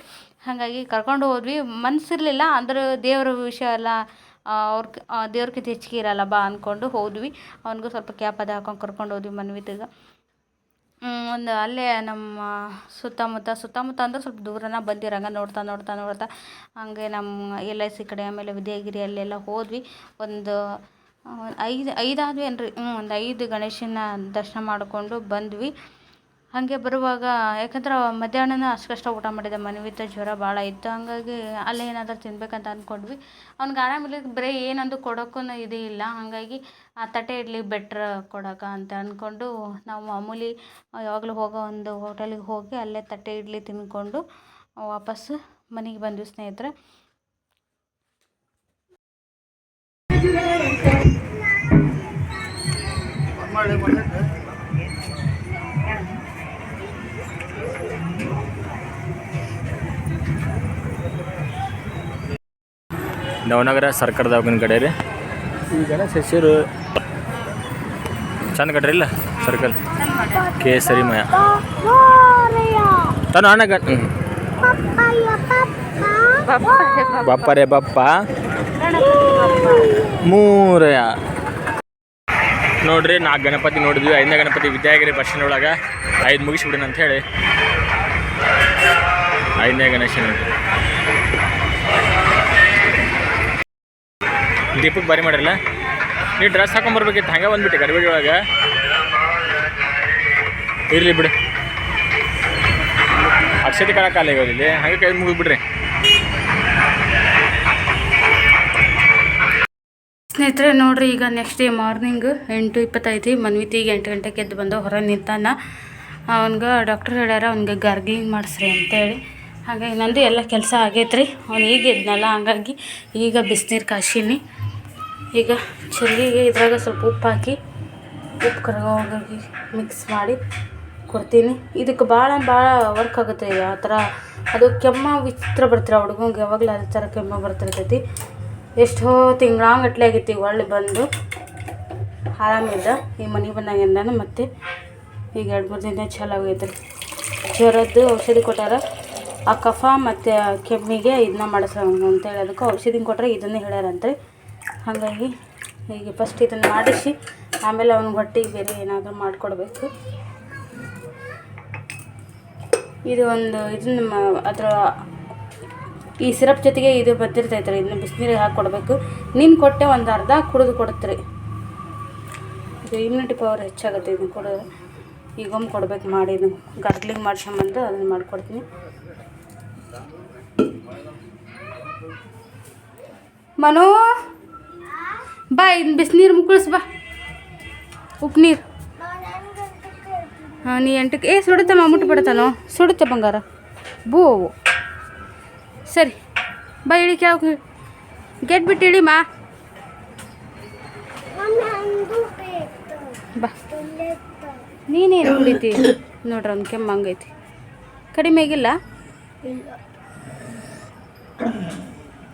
ಹಾಗಾಗಿ ಕರ್ಕೊಂಡು ಹೋದ್ವಿ. ಮನಸ್ಸಿರಲಿಲ್ಲ ಅಂದ್ರೆ ದೇವ್ರ ವಿಷಯ ಎಲ್ಲ ಅವ್ರ ದೇವ್ರಕ್ಕಿಂತ ಹೆಚ್ಚಿಗೆ ಇರಲ್ಲ ಬಾ ಅಂದ್ಕೊಂಡು ಹೋದ್ವಿ. ಅವನಿಗೂ ಸ್ವಲ್ಪ ಕ್ಯಾಪ್ ಅದು ಹಾಕೊಂಡು ಕರ್ಕೊಂಡು ಹೋದ್ವಿ ಮನ್ವಿತಿಗೆ. ಒಂದು ಅಲ್ಲೇ ನಮ್ಮ ಸುತ್ತಮುತ್ತ ಸುತ್ತಮುತ್ತ ಅಂದ್ರೆ ಸ್ವಲ್ಪ ದೂರನ ಬಂದಿರಂಗೆ ನೋಡ್ತಾ ನೋಡ್ತಾ ನೋಡ್ತಾ. ಹಂಗೆ ನಮ್ಮ ಎಲ್ ಐ ಸಿ ಕಡೆ, ಆಮೇಲೆ ವಿದ್ಯಾಗಿರಿ ಅಲ್ಲೆಲ್ಲ ಹೋದ್ವಿ. ಒಂದು ಐದು ಐದು ಆದ್ವಿ ರೀ ಹ್ಞೂ ಒಂದು ಐದು ಗಣೇಶನ ದರ್ಶನ ಮಾಡಿಕೊಂಡು ಬಂದ್ವಿ. ಹಾಗೆ ಬರುವಾಗ, ಯಾಕಂದ್ರೆ ಮಧ್ಯಾಹ್ನನ ಅಷ್ಟಕಷ್ಟ ಊಟ ಮಾಡಿದ್ದೆ ಮನ್ವಿತ ಜ್ವರ ಭಾಳ ಇತ್ತು. ಹಾಗಾಗಿ ಅಲ್ಲೇ ಏನಾದರೂ ತಿನ್ಬೇಕಂತ ಅಂದ್ಕೊಂಡ್ವಿ. ಅವ್ನಿಗೆ ಆರಾಮಿಲ್ಲ ಬರೀ ಏನಂದು ಕೊಡೋಕ್ಕೂ ಇದು ಇಲ್ಲ. ಹಾಗಾಗಿ ಆ ತಟ್ಟೆ ಇಡ್ಲಿ ಬೆಟ್ರ್ ಕೊಡೋಕೆ ಅಂತ ಅಂದ್ಕೊಂಡು ನಾವು ಮಾಮೂಲಿ ಯಾವಾಗಲೂ ಹೋಗೋ ಒಂದು ಹೋಟೆಲಿಗೆ ಹೋಗಿ ಅಲ್ಲೇ ತಟ್ಟೆ ಇಡ್ಲಿ ತಿಂದ್ಕೊಂಡು ವಾಪಸ್ಸು ಮನೆಗೆ ಬಂದ್ವಿ ಸ್ನೇಹಿತರೆ. ನವನಗರ ಸರ್ಕಾರದ ದವಾಖಾನೆ ಕಡೆ ರೀ. ಈ ಗಣೇಶ ಹೆಸರು ಚಂದ ಕಟ್ರಿ ಇಲ್ಲ? ಸರ್ಕಲ್. ಕೇಸರಿ ಮಯ. ತಾನು ಅಣ್ಣ ಗಣ ಹ್ಞೂ ಬಪ್ಪ ರೇ ಬಪ್ಪ ಮೂರಯ ನೋಡ್ರಿ ನಾಲ್ಕು ಗಣಪತಿ ನೋಡಿದ್ವಿ ಐದನೇ ಗಣಪತಿ ವಿದ್ಯಾಗಿರಿ ಬಸ್ ಸ್ಟ್ಯಾಂಡ್ ಒಳಗೆ ಐದು ಮುಗಿಸ್ಬಿಡಿನ ಅಂತ ಹೇಳಿ. ಐದನೇ ಗಣೇಶ ದೀಪಕ್ಕೆ ಬಾರಿ ಮಾಡಿರಲ್ಲ? ನೀವು ಡ್ರೆಸ್ ಹಾಕೊಂಬರ್ಬೇಕಿತ್ತು ಹಂಗೆ ಬಂದ್ಬಿಟ್ಟೆ ಗರ್ಭಿಣಿ ಒಳಗೆ. ಇರಲಿ ಬಿಡು. ಅಕ್ಷತೆ ಕಾಲ ಇಲ್ಲಿ ಹಂಗೆ ಕೈ ಮುಗಿದ್ಬಿಡ್ರಿ. ಸ್ನೇಹಿತರೆ, ನೋಡ್ರಿ, ಈಗ ನೆಕ್ಸ್ಟ್ ಡೇ ಮಾರ್ನಿಂಗ್ ಎಂಟು ಇಪ್ಪತ್ತೈದು, ಮನ್ವಿತಿ ಈಗ ಎಂಟು ಗಂಟೆಗೆ ಎದ್ದು ಬಂದು ಹೊರ ನಿಂತಾನ. ಅವ್ನಿಗೆ ಡಾಕ್ಟರ್ ಹೇಳ್ಯಾರ, ಅವ್ನಿಗೆ ಗಾರ್ಗ್ಲಿಂಗ್ ಮಾಡಿಸ್ರಿ ಅಂತೇಳಿ. ಹಾಗಾಗಿ ನಂದು ಎಲ್ಲ ಕೆಲಸ ಆಗೈತ್ರಿ. ಅವ್ನು ಈಗ ಎದ್ನಲ್ಲ, ಹಾಗಾಗಿ ಈಗ ಬಿಸಿನೀರು ಕಾಶೀನಿ ಈಗ ಚೆಲ್ಲಿಗೆ ಇದ್ರಾಗ ಸ್ವಲ್ಪ ಉಪ್ಪು ಹಾಕಿ, ಉಪ್ಪು ಕರಗೋಗಿ ಮಿಕ್ಸ್ ಮಾಡಿ ಕೊಡ್ತೀನಿ. ಇದಕ್ಕೆ ಭಾಳ ಭಾಳ ವರ್ಕ್ ಆಗುತ್ತೆ ಆ ಥರ. ಅದು ಕೆಮ್ಮ ವಿಚಿತ್ರ ಬರ್ತಿರ ಹುಡುಗಂಗೆ, ಯಾವಾಗಲೂ ಅದೇ ಥರ ಕೆಮ್ಮ ಬರ್ತಿರ್ತೈತಿ. ಎಷ್ಟೋ ತಿಂಗಳಾಂಗಟ್ಲೆ ಆಗೈತಿ ಒಳ್ಳೆ ಬಂದು. ಆರಾಮಿದ್ದ, ಈ ಮನೆಗೆ ಬಂದಾಗಿಂದ ಮತ್ತೆ ಈಗ ಎರಡು ಮೂರು ದಿನ ಚಲೋ ಆಗೈತೆ ಜ್ವರದ್ದು ಔಷಧಿ ಕೊಟ್ಟಾರ. ಆ ಕಫ ಮತ್ತು ಕೆಮ್ಮಿಗೆ ಇದನ್ನ ಮಾಡಿಸ ಅಂತೇಳಿ ಅದಕ್ಕೆ ಔಷಧಿ ಕೊಟ್ಟರೆ ಇದನ್ನೇ ಹೇಳ್ಯಾರಂತೆ ಹಾಗಾಗಿ ಈಗ ಫಸ್ಟ್ ಇದನ್ನು ಮಾಡಿಸಿ, ಆಮೇಲೆ ಅವನ ಹೊಟ್ಟೆಗೆ ಬೇರೆ ಏನಾದರೂ ಮಾಡಿಕೊಡ್ಬೇಕು. ಇದು ಒಂದು ಇದನ್ನು ಅದರ ಈ ಸಿರಪ್ ಜೊತೆಗೆ ಇದು ಬರ್ತಿರ್ತೈತೆ ರೀ, ಇದನ್ನ ಬಿಸಿನೀರಿಗೆ ಹಾಕಿ ಕೊಡಬೇಕು ನೀನು ಕೊಟ್ಟೆ ಒಂದು ಅರ್ಧ, ಕುಡಿದು ಕೊಡುತ್ತೆ ಇದು ಇಮ್ಯುನಿಟಿ ಪವರ್ ಹೆಚ್ಚಾಗುತ್ತೆ ಇದನ್ನು ಈಗ ಒಮ್ಮೆ ಕೊಡ್ಬೇಕು ಮಾಡಿ ಇದನ್ನು. ಗಾರ್ಗ್ಲಿಂಗ್ ಮಾಡ್ಸ್ಕೊಂಬಂದು ಅದನ್ನು ಮಾಡಿಕೊಡ್ತೀನಿ. ಮನೋ! ಬಾ ಇನ್ನು ಬಿಸಿನೀರು ಮುಕ್ಕಳಿಸ್ ಬಾ. ಉಪ್ಪು ನೀರು. ಹಾಂ, ನೀ ಎಂಟಕ್ಕೆ ಏ ಸುಡುತ್ತೆ ಮುಟ್ಟು ಬಿಡ್ತಾನೋ ಸುಡುತ್ತೆ ಬಂಗಾರ. ಬೂ ಸರಿ, ಬಾ, ಇಳಿ ಯಾವ ಗೆಟ್ ಬಿಟ್ಟು ಇಳಿ ಮಾ. ಬಾ. ನೀನೇನು ಕುಡಿತಿ ನೋಡ್ರಿ ಅವ್ನು ಕೆಮ್ಮ ಹಂಗೈತಿ. ಕಡಿಮೆ ಆಗಿಲ್ಲ?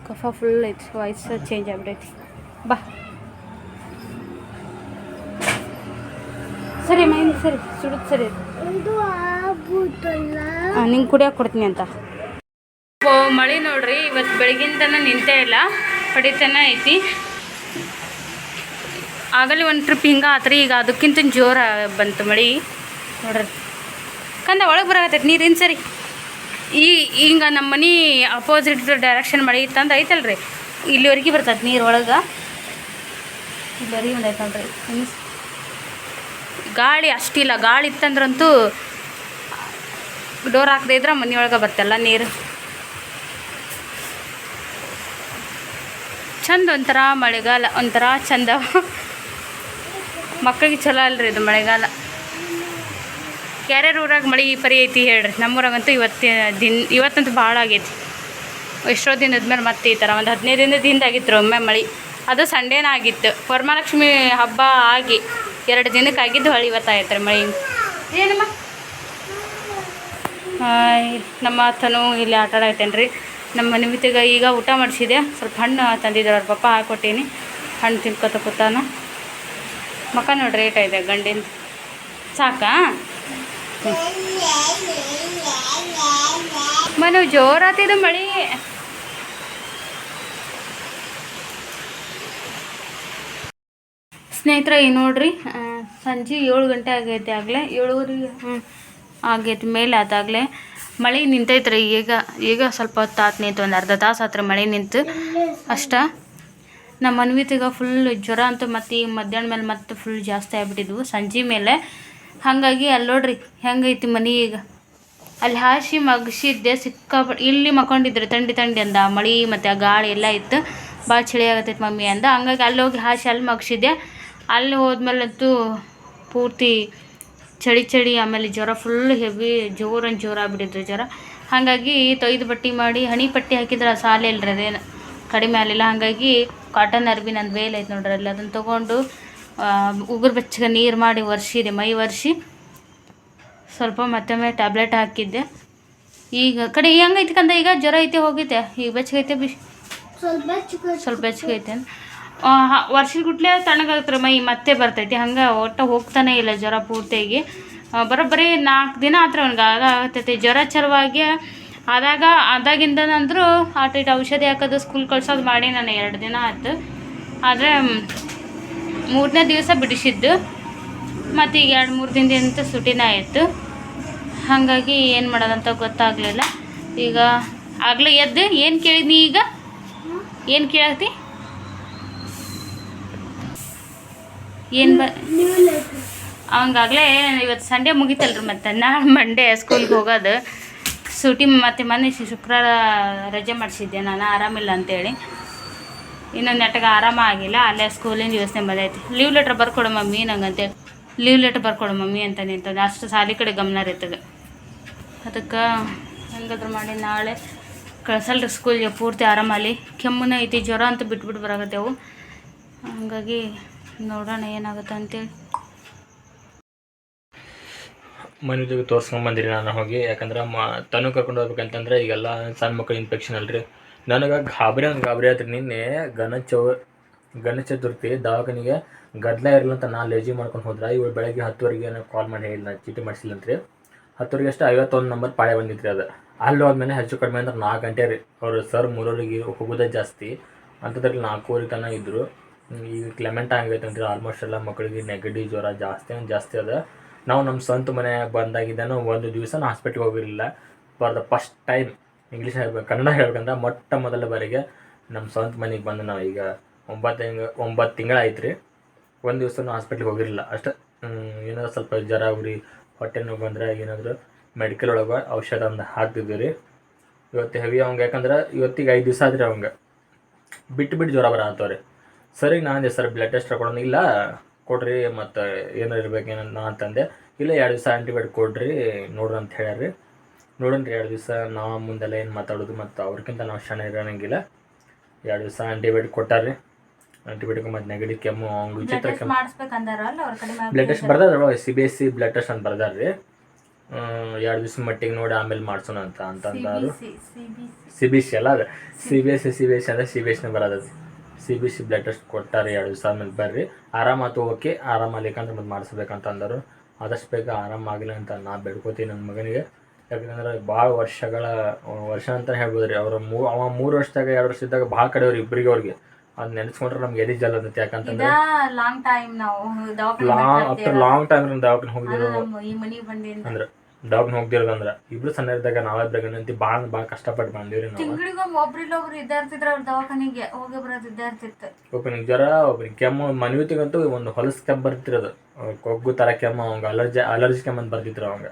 ಕಫ ಫುಲ್ ಐತಿ, ವಾಯ್ಸ್ ಚೇಂಜ್ ಆಗ್ಬಿಟ್ಟೈತಿ ಬಾ. ಸರಿ ಮೈನ್ ಸರಿ ಸುಡುದು ಸರಿ. ನಿಂಗೆ ಕುಡಿಯೋಕೆ ಕೊಡ್ತೀನಿ ಅಂತ. ಓ ಮಳೆ ನೋಡ್ರಿ ಇವತ್ತು ಬೆಳಗಿಂದನ ನಿಂತೇ ಇಲ್ಲ ಪಡಿತನ ಐತಿ. ಆಗಲೇ ಒಂದು ಟ್ರಿಪ್ ಹಿಂಗೆ ಆತ್ರಿ ಈಗ ಅದಕ್ಕಿಂತ ಜೋರ ಬಂತು ಮಳೆ. ನೋಡ್ರಿ. ಕಂದ ಒಳಗೆ ಬರಾಕತ್ತೈತಿ ನೀರಿನ ಸರಿ. ಈ ಹಿಂಗೆ ನಮ್ಮ ಮನೆ ಅಪೋಸಿಟ್ ಡೈರೆಕ್ಷನ್ ಮಳೆ ಇತ್ತಂದ್ರೆ ಐತಲ್ರಿ. ಇಲ್ಲಿವರೆಗೆ ಬರ್ತೈತೆ ನೀರು ಒಳಗೆ. ಇಲ್ಲಿವರೆಗೆ ಒಂದು ಐತಲ್ರಿ. ಇನ್ನು ಗಾಳಿ ಅಷ್ಟಿಲ್ಲ, ಗಾಳಿ ಇತ್ತಂದ್ರಂತೂ ಡೋರ್ ಹಾಕದೇ ಇದ್ರೆ ಮನೆಯೊಳಗೆ ಬರ್ತಲ್ಲ ನೀರು. ಚಂದ ಒಂಥರ ಮಳೆಗಾಲ, ಒಂಥರ ಚಂದ. ಮಕ್ಕಳಿಗೆ ಚಲೋ ಅಲ್ರಿ ಇದು ಮಳೆಗಾಲ. ಯಾರ್ಯಾರ ಊರಾಗ ಮಳೆ ಪರಿ ಐತಿ ಹೇಳ್ರಿ. ನಮ್ಮೂರಾಗಂತೂ ಇವತ್ತಿನ ದಿನ, ಇವತ್ತಂತೂ ಭಾಳ ಆಗೈತಿ. ಎಷ್ಟೋ ದಿನದ ಮೇಲೆ ಮತ್ತೆ ಈ ಥರ, ಒಂದು ಹದಿನೈದು ದಿನದ ಹಿಂದೆ ಆಗಿತ್ತು ಒಮ್ಮೆ ಮಳೆ. ಅದು ಸಂಡೇನ ಆಗಿತ್ತು. ವರಮಹಾಲಕ್ಷ್ಮಿ ಹಬ್ಬ ಆಗಿ ಎರಡು ದಿನಕ್ಕೆ ಆಗಿದ್ದು ಹೊಳಿ ಇವತ್ತಾಯ್ತು ರೀ ಮಳೆ ಏನಮ್ಮ ನಮ್ಮ ಅತ್ತನು ಇಲ್ಲಿ ಆಟ ಆಡಾಯ್ತೇನೆ ರೀ. ನಮ್ಮ ನಿಮಿತ್ತಿಗೆ ಈಗ ಊಟ ಮಾಡಿಸಿದೆ ಸ್ವಲ್ಪ ಹಣ್ಣು ತಂದಿದ್ರು ಅವ್ರ ಪಪ್ಪ, ಹಾಕೊಟ್ಟೀನಿ. ಹಣ್ಣು ತಿನ್ಕೊತ ಕೂತಾನ. ಮಕ್ಕ ನೋಡ್ರಿ, ರೇಟ್ ಇದೆ ಗಂಡಿನ ಸಾಕಾ? ಮನು ಜೋರಾತಿದ್ದು ಮಳಿ. ಸ್ನೇಹಿತರೆ, ಈ ನೋಡ್ರಿ ಸಂಜೆ ಏಳು ಗಂಟೆ ಆಗೈತೆ ಆಗಲೇ. ಏಳುವರೆ ಆಗೈತೆ, ಮೇಲೆ ಅದಾಗಲೇ ಮಳೆ ನಿಂತೈತ್ರಿ, ಈಗ ಈಗ ಸ್ವಲ್ಪ ಹೊತ್ತು ಆತು ನಿಂತು ಒಂದು ಅರ್ಧ ತಾಸು ಆತ್ರಿ ಮಳೆ ನಿಂತು. ಅಷ್ಟ. ನಮ್ಮ ಮನ್ವಿತಿಗೆ ಫುಲ್ ಜ್ವರ ಅಂತೂ ಮತ್ತು ಈಗ ಮಧ್ಯಾಹ್ನ ಮೇಲೆ ಮತ್ತೆ ಫುಲ್ ಜಾಸ್ತಿ ಆಗಿಬಿಟ್ಟಿದ್ವು, ಸಂಜೆ ಮೇಲೆ. ಹಾಗಾಗಿ ಅಲ್ಲಿ ನೋಡ್ರಿ, ಹೆಂಗೈತಿ ಮನೆ ಈಗ. ಅಲ್ಲಿ ಹಾಸಿ ಮಗಸಿದ್ದೆ ಸಿಕ್ಕಾಪಟ್ಟೆ ಇಲ್ಲಿ ಮಕ್ಕೊಂಡಿದ್ರು ತಂಡಿ ತಂಡಿ ಅಂದ. ಮಳೆ ಮತ್ತು ಆ ಗಾಳಿ ಎಲ್ಲ ಇತ್ತು. ಭಾಳ ಚಳಿ ಆಗತ್ತೈತೆ ಮಮ್ಮಿ ಅಂದ. ಹಂಗಾಗಿ ಅಲ್ಲಿ ಹೋಗಿ ಹಾಸಿ ಅಲ್ಲಿ ಮಗ್ಸಿದ್ದೆ ಅಲ್ಲಿ ಹೋದ್ಮೇಲಂತೂ ಪೂರ್ತಿ ಚಳಿ ಚಳಿ ಆಮೇಲೆ ಜ್ವರ ಫುಲ್ ಹೆವಿ ಜೋರನ್ನು ಜೋರ ಆಗ್ಬಿಟ್ಟಿದ್ರು ಜ್ವರ. ಹಾಗಾಗಿ ತೊಯ್ದು ಪಟ್ಟಿ ಮಾಡಿ ಹಣಿ ಪಟ್ಟಿ ಹಾಕಿದ್ರೆ ಸಾಲ ಇಲ್ಲರಿ ಅದೇನು ಕಡಿಮೆ ಆಗಲಿಲ್ಲ. ಹಾಗಾಗಿ ಕಾಟನ್ ಅರ್ಬಿ ನಂದು ವೇಲ್ ಐತೆ ನೋಡ್ರಿ ಅಲ್ಲಿ. ಅದನ್ನು ತೊಗೊಂಡು ಉಗುರು ಬೆಚ್ಚಗೆ ನೀರು ಮಾಡಿ ಒರೆಸಿದೆ ಮೈ ಒರೆಸಿ ಸ್ವಲ್ಪ ಮತ್ತೊಮ್ಮೆ ಟ್ಯಾಬ್ಲೆಟ್ ಹಾಕಿದ್ದೆ. ಈಗ ಕಡೆ ಹೆಂಗೈತಿ ಕಂದ ಈಗ? ಜ್ವರ ಐತೆ ಹೋಗಿದ್ದೆ ಈಗ ಬೆಚ್ಚಗೈತೆ ಬಿ? ಸ್ವಲ್ಪ ಹೆಚ್ಚು ವರ್ಷದ ಗುಟ್ಲೆ ತಣ್ಣಗಾಗ್ತಾರೆ ಮೈ, ಮತ್ತೆ ಬರ್ತೈತಿ. ಹಂಗೆ ಒಟ್ಟು ಹೋಗ್ತಾನೆ ಇಲ್ಲ ಜ್ವರ ಪೂರ್ತಿಯಾಗಿ. ಬರೋ ಬರೋಬ್ಬರಿ ನಾಲ್ಕು ದಿನ ಆತ್ರ ಅವ್ನಿಗೆ ಆಗ ಆಗ್ತೈತಿ ಜ್ವರ ಚರವಾಗಿ ಆದಾಗ, ಆದಾಗಿಂದನಂದರೂ ಆಟ ಇಟ್ಟು ಔಷಧಿ ಹಾಕೋದು ಸ್ಕೂಲ್ ಕಳ್ಸೋದು ಮಾಡಿ ನಾನು ಎರಡು ದಿನ ಆಯ್ತು ಆದರೆ ಮೂರನೇ ದಿವಸ ಬಿಡಿಸಿದ್ದು. ಮತ್ತು ಈಗ ಎರಡು ಮೂರು ದಿನದಿಂದ ಸುಟಿನ ಆಯಿತು. ಹಾಗಾಗಿ ಏನು ಮಾಡೋದಂತ ಗೊತ್ತಾಗಲಿಲ್ಲ. ಈಗ ಆಗಲೇ ಎದ್ದು ಏನು ಕೇಳಿದ್ನಿ ಈಗ? ಏನು ಕೇಳತ್ತಿ ಏನು ಬ ಅವಂಗಾಗಲೇ ಇವತ್ತು ಸಂಡೇ ಮುಗಿತಲ್ರಿ ಮತ್ತೆ. ನಾಳೆ ಮಂಡೇ ಸ್ಕೂಲ್ಗೆ ಹೋಗೋದು. ಸೂಟಿ ಮತ್ತು ಮೊನ್ನೆ ಶುಕ್ರವಾರ ರಜೆ ಮಾಡಿಸಿದ್ದೆ ನಾನು ಆರಾಮಿಲ್ಲ ಅಂತೇಳಿ. ಇನ್ನೊಂದು ನೆಟ್ಟಗೆ ಆರಾಮ ಆಗಿಲ್ಲ ಅಲ್ಲೇ ಸ್ಕೂಲಿಂದ ಯೋಚನೆ ಬಂದೈತಿ. ಲೀವ್ ಲೆಟ್ರ್ ಬರ್ಕೊಡು ಮಮ್ಮಿ ನಂಗೆ ಅಂತೇಳಿ ಲೀವ್ ಲೆಟ್ರ್ ಬರ್ಕೊಡು ಮಮ್ಮಿ ಅಂತ ನಿಂತದ. ಅಷ್ಟು ಸಾಲಿ ಕಡೆ ಗಮನ ಇರ್ತದೆ. ಅದಕ್ಕೆ ಹೆಂಗಾದ್ರು ಮಾಡಿ ನಾಳೆ ಕಳ್ಸಲ್ರಿ ಸ್ಕೂಲ್ಗೆ ಪೂರ್ತಿ ಆರಾಮಲ್ಲಿ. ಕೆಮ್ಮುನ ಐತಿ ಜ್ವರ ಅಂತ ಬಿಟ್ಬಿಟ್ಟು ಬರಾಕತ್ತೇವು. ಹಂಗಾಗಿ ನೋಡೋಣ ಏನಾಗುತ್ತೆ ಅಂತೇಳಿ. ಮನೆಗೆ ತೋರ್ಸ್ಕೊಂಡ್ ಬಂದಿರಿ ನಾನು ಹೋಗಿ. ಯಾಕಂದ್ರೆ ಮ, ತನು ಕರ್ಕೊಂಡು ಹೋಗ್ಬೇಕಂತಂದ್ರೆ ಈಗೆಲ್ಲ ಸಣ್ಣ ಮಕ್ಕಳು ಇನ್ಫೆಕ್ಷನ್ ಅಲ್ರಿ. ನನಗೆ ಗಾಬರಿ ಅಂತ ಗಾಬರಿ ಆದ್ರಿ ನಿನ್ನೆ ಗಣೇಶ ಚೌ ಗಣೇಶ ಚತುರ್ಥಿ ದವಾಖಾನಿಗೆ ಗದ್ದಲ ಇರಲಿಲ್ಲ ಅಂತ ನಾನು ಲೇಜಿ ಮಾಡ್ಕೊಂಡು ಹೋದ್ರೆ ಇವಳು ಬೆಳಗ್ಗೆ ಹತ್ತುವರೆಗೆ ಏನೋ ಕಾಲ್ ಮಾಡಿ ಹೇಳಿಲ್ಲ ಚೀಟಿ ಮಾಡಿಸಿಲ್ಲಂತ್ರಿ. ಹತ್ತುವರೆಗೆ ಅಷ್ಟು ಐವತ್ತೊಂದು ನಂಬರ್ ಪಾಳೆ ಬಂದಿತ್ತು ರೀ ಅದು. ಅಲ್ಲಿ ಹೋದ್ಮೇಲೆ ಹೆಚ್ಚು ಕಡಿಮೆ ಅಂದ್ರೆ ನಾಲ್ಕು ಗಂಟೆ ರೀ. ಅವರು ಸರ್ ಮೂರವರೆಗೆ ಹೋಗೋದೇ ಜಾಸ್ತಿ. ಅಂಥದ್ರಲ್ಲಿ ನಾಲ್ಕೂವರೆ ತನಕ ಇದ್ದರು ಈಗ ಕ್ಲೆಮೆಂಟ್ ಆಗೈತೆ ಅಂತೀರಿ ಆಲ್ಮೋಸ್ಟ್ ಎಲ್ಲ ಮಕ್ಕಳಿಗೆ ನೆಗಡಿ ಜ್ವರ ಜಾಸ್ತಿ ಅಂದ್ರೆ ಜಾಸ್ತಿ ಅದ. ನಾವು ನಮ್ಮ ಸ್ವಂತ ಮನೆ ಬಂದಾಗಿದ್ದಾನು ಒಂದು ದಿವಸ ಹಾಸ್ಪಿಟ್ಲಿಗೆ ಹೋಗಿರಲಿಲ್ಲ. For the first time English ಹೇಳ್ಬೇಕು ಕನ್ನಡ ಹೇಳ್ಬೇಕಂದ್ರೆ ಮೊಟ್ಟ ಮೊದಲ ಬಾರಿಗೆ ನಮ್ಮ ಸ್ವಂತ ಮನೆಗೆ ಬಂದು ನಾವು ಈಗ ಒಂಬತ್ತು ಹಿಂಗೆ ಒಂಬತ್ತು ತಿಂಗಳಾಯ್ತು ರೀ ಒಂದು ದಿವಸ ಹಾಸ್ಪಿಟ್ಲಿಗೆ ಹೋಗಿರಲಿಲ್ಲ. ಅಷ್ಟೇ ಏನಾದ್ರು ಸ್ವಲ್ಪ ಜ್ವರ, ಉರಿ, ಹೊಟ್ಟೆ ನೋವು ಬಂದರೆ ಏನಾದರೂ ಮೆಡಿಕಲ್ ಒಳಗೆ ಔಷಧ ಒಂದು ಹಾಕ್ತಿದ್ವಿ ರೀ. ಇವತ್ತು ಹೆವಿ ಅವಂಗೆ ಯಾಕಂದ್ರೆ ಇವತ್ತಿಗೆ ಐದು ದಿವಸ ಆದ್ರೆ ಅವಂಗೆ. ಬಿಟ್ಟು ಬಿಟ್ಟು ಜ್ವರ ಬರತ್ತವ್ರಿ ಸರಿ ನಾನು ಅಂದೆ ಸರ್ ಬ್ಲಡ್ ಟೆಸ್ಟ್ ಕೊಡೋಣ ಇಲ್ಲ ಕೊಡ್ರಿ ಮತ್ತು ಏನೋ ಇರ್ಬೇಕೇನೋ ನಾ ಅಂತಂದೆ ಇಲ್ಲ ಎರಡು ದಿವಸ ಆ್ಯಂಟಿಬಯೋಟಿಕ್ ಕೊಡ್ರಿ ನೋಡ್ರಿ ಅಂತ ಹೇಳ್ರಿ ನೋಡೋಣ್ರಿ ಎರಡು ದಿವಸ ನಾವು ಮುಂದೆಲ್ಲ ಏನು ಮಾತಾಡೋದು ಮತ್ತು ಅವ್ರಿಗಿಂತ ನಾವು ಶಣ ಇರೋಂಗಿಲ್ಲ. ಎರಡು ದಿವಸ ಆ್ಯಂಟಿಬಯೋಟಿಕ್ ಕೊಟ್ಟಾರ್ರಿ. ಆ್ಯಂಟಿಬಯೋಟಿಕ್ ಮತ್ತು ನೆಗಡಿ ಕೆಮ್ಮು ಅವ್ನು ವಿಚಿತ್ರ ಕೆಮ್ಮು. ಬ್ಲಡ್ ಟೆಸ್ಟ್ ಬರ್ದಾರ C B S C blood test ಅಂತ ಬರ್ದಾರ್ರಿ. ರೀ ಎರಡು ದಿವಸ ಮಟ್ಟಿಗೆ ನೋಡಿ ಆಮೇಲೆ ಮಾಡ್ಸೋಣ ಅಂತ ಅಂತಂದ್ರು ಸಿ ಬಿ ಸಿ ಅಲ್ಲ ಅದು. C B S C C B S C ಅಂದರೆ ಸಿ ಬಿ ಎಸ್ನೇ ಬರೋದು C B C blood test ಕೊಟ್ಟಾರೆ ಎರಡು ದಿವಸ ಆದ್ಮೇಲೆ ಬರ್ರಿ. ಆರಾಮಾತು ಓಕೆ ಆರಾಮಾಗ್ಲಿಕ್ಕಂದ್ರೆ ಮತ್ತೆ ಮಾಡಿಸ್ಬೇಕಂತ ಅಂದರು. ಆದಷ್ಟು ಬೇಗ ಆರಾಮಾಗಲಿ ಅಂತ ನಾ ಬೇಡ್ಕೋತೀನಿ ನನ್ನ ಮಗನಿಗೆ. ಯಾಕಂದ್ರೆ ಭಾಳ ವರ್ಷಗಳ ವರ್ಷ ಅಂತ ಹೇಳ್ಬೋದು ರೀ ಅವ್ರ ಮೂ ಅವ ಮೂರು ವರ್ಷದಾಗ ಎರಡು ವರ್ಷ ಇದ್ದಾಗ ಭಾಳ ಕಡೆಯವ್ರು ಇಬ್ಬರಿಗೆ ಅವ್ರಿಗೆ. ಅದು ನೆನೆಸ್ಕೊಂಡ್ರೆ ನಮ್ಗೆ ಎದಿ ಜಲ್ ಅಂತೈತೆ ಯಾಕಂತಂದ್ರೆ ಲಾಂಗ್ ಟೈಮ್ ನಾವು ಲಾಂಗ್ ಆಫ್ಟರ್ ಲಾಂಗ್ ಟೈಮ್ ದವಾಖಾನೆ ಹೋಗಿದ್ರು ಅಂದ್ರೆ ದವಾಖಾನೆ ಹೋಗ್ದಿರೋದಂದ್ರ ಇಬ್ರು ಸಣ್ಣ ಇದ್ದಾಗ ನಾವೇ ಬೇಗಂತ ಭಾಳ ಭಾಳ ಕಷ್ಟಪಟ್ಟು ಬಂದಿವ್ರಿ ನಾವು. ತಿಂಗಳಿಗೊಮ್ಮೆ ಒಬ್ರಿಲ್ಲ ಒಬ್ರು ಇದ್ದಾರ್ತಿದ್ರ ಅವ್ರ ದವಾಖಾನಿಗೆ ಹೋಗಿ ಬರೋದು ಇದ್ದಾರ್ತಿತ್ತು ಒಬ್ಬನಿಗೆ ಜ್ವರ ಒಬ್ಬನಿಗೆ ಕೆಮ್ಮು ಮನವಿತಿಗಂತೂ ಒಂದು ಹೊಲಸ್ ಕೆಮ್ಮು ಬರ್ತಿರೋದು. ಕೊಗ್ಗು ಥರ ಕೆಮ್ಮು ಅವಂಗ ಅಲರ್ಜಿ ಅಲರ್ಜಿ ಕೆಮ್ಮು ಅಂತ ಬರ್ತಿದ್ರು ಅವಂಗ.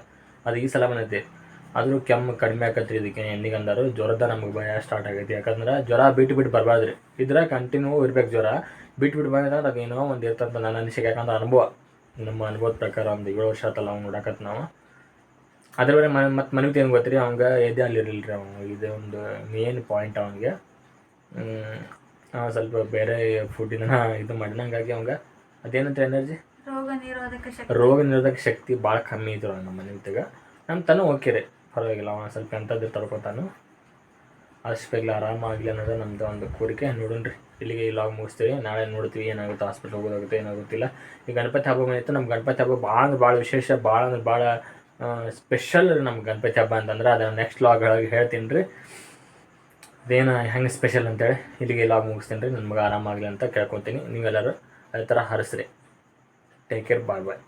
ಅದು ಈ ಸಲ ಬಂದೈತಿ. ಆದರೂ ಕೆಮ್ಮು ಕಡಿಮೆ ಆಕತ್ರಿ ಇದಕ್ಕೆ ಎಂದಿಗೆ ಅಂದರು. ಜ್ವರದ ನಮಗೆ ಭಯ ಸ್ಟಾರ್ಟ್ ಆಗೈತಿ. ಯಾಕಂದ್ರೆ ಜ್ವರ ಬಿಟ್ಟು ಬಿಟ್ಟು ಬರಬಾರ್ದ್ರಿ. ಇದ್ರ ಕಂಟಿನ್ಯೂ ಇರ್ಬೇಕು ಜ್ವರ. ಬಿಟ್ಟು ಬಿಟ್ಟು ಬಂದ್ರೆ ಅದು ಏನೋ ಒಂದು ಇರ್ತಂತ ನನ್ನ ಅನಿಸಿಕೆ. ಯಾಕಂದ್ರೆ ಅನುಭವ. ನಮ್ಮ ಅನುಭವದ ಪ್ರಕಾರ ಒಂದು ಏಳು ವರ್ಷ ಆತಲ್ಲ ಅವ್ನು ನೋಡಕತ್ ನಾವು. ಅದ್ರ ಬೇರೆ ಮನೆ ಮತ್ತು ಮನೆಗೆ ಏನು ಗೊತ್ತ್ರಿ ಅವಂಗ ಎದೆ ಅಲ್ಲಿರಲಿಲ್ಲ ರೀ ಅವ್ನು ಇದು ಒಂದು ಮೇನ್ ಪಾಯಿಂಟ್ ಅವನಿಗೆ ಸ್ವಲ್ಪ ಬೇರೆ ಫುಡ್ಡಿನ ಇದು ಮಾಡಿದಂಗಾಗಿ ಅವಂಗ ಅದೇನಂತ ಎನರ್ಜಿ ರೋಗ ನಿರೋಧಕ ಶಕ್ತಿ. ರೋಗ ನಿರೋಧಕ ಶಕ್ತಿ ಭಾಳ ಕಮ್ಮಿ ಇದ್ರು ನಮ್ಮ ಮನೆ ವಿತ್ತಾಗ ನಮ್ಮ ತನೂ ಓಕೆ ರೀ ಪರವಾಗಿಲ್ಲ. ಅವ ಸ್ವಲ್ಪ ಎಂಥದ್ದು ತಡ್ಕೊತಾನು. ಅಷ್ಟು ಬೇಗ ಆರಾಮಾಗಲಿ ಅನ್ನೋದು ನಮ್ದು ಒಂದು ಕೋರಿಕೆ. ನೋಡೋಣ್ರಿ ಇಲ್ಲಿಗೆ ಲಾಗ್ ಮುಗಿಸ್ತೀವಿ. ನಾಳೆ ನೋಡ್ತೀವಿ ಏನಾಗುತ್ತೆ ಹಾಸ್ಪಿಟ್ಲ್ ಹೋಗೋದಾಗುತ್ತೆ ಏನಾಗುತ್ತಿಲ್ಲ. ಈ ಗಣಪತಿ ಹಬ್ಬ ಬಂದಿತ್ತು. ನಮ್ಮ ಗಣಪತಿ ಹಬ್ಬ ಭಾಳ ಅಂದ್ರೆ ಭಾಳ ವಿಶೇಷ ಭಾಳ ಅಂದ್ರೆ ಭಾಳ ಸ್ಪೆಷಲ್ ನಮ್ಮ ಗಣಪತಿ ಹಬ್ಬ ಅಂತಂದ್ರೆ ಅದನ್ನು ನೆಕ್ಸ್ಟ್ ಲಾಗ್ ಹೇಳ್ತೀನಿ ರೀ. ಅದೇನು ಹೆಂಗೆ ಸ್ಪೆಷಲ್ ಅಂತೇಳಿ ಇಲ್ಲಿಗೆ ಲಾಗ್ ಮುಗಿಸ್ತೀನಿ ರೀ. ನನ್ನ ಮಗ ಆರಾಮಾಗಲಿ ಅಂತ ಕೇಳ್ಕೊತೀನಿ. ನೀವೆಲ್ಲರೂ ಅದೇ ಥರ ಹರಿಸ್ರಿ. ಟೇಕ್ ಕೇರ್ ಬಾಯ್ ಬಾಯ್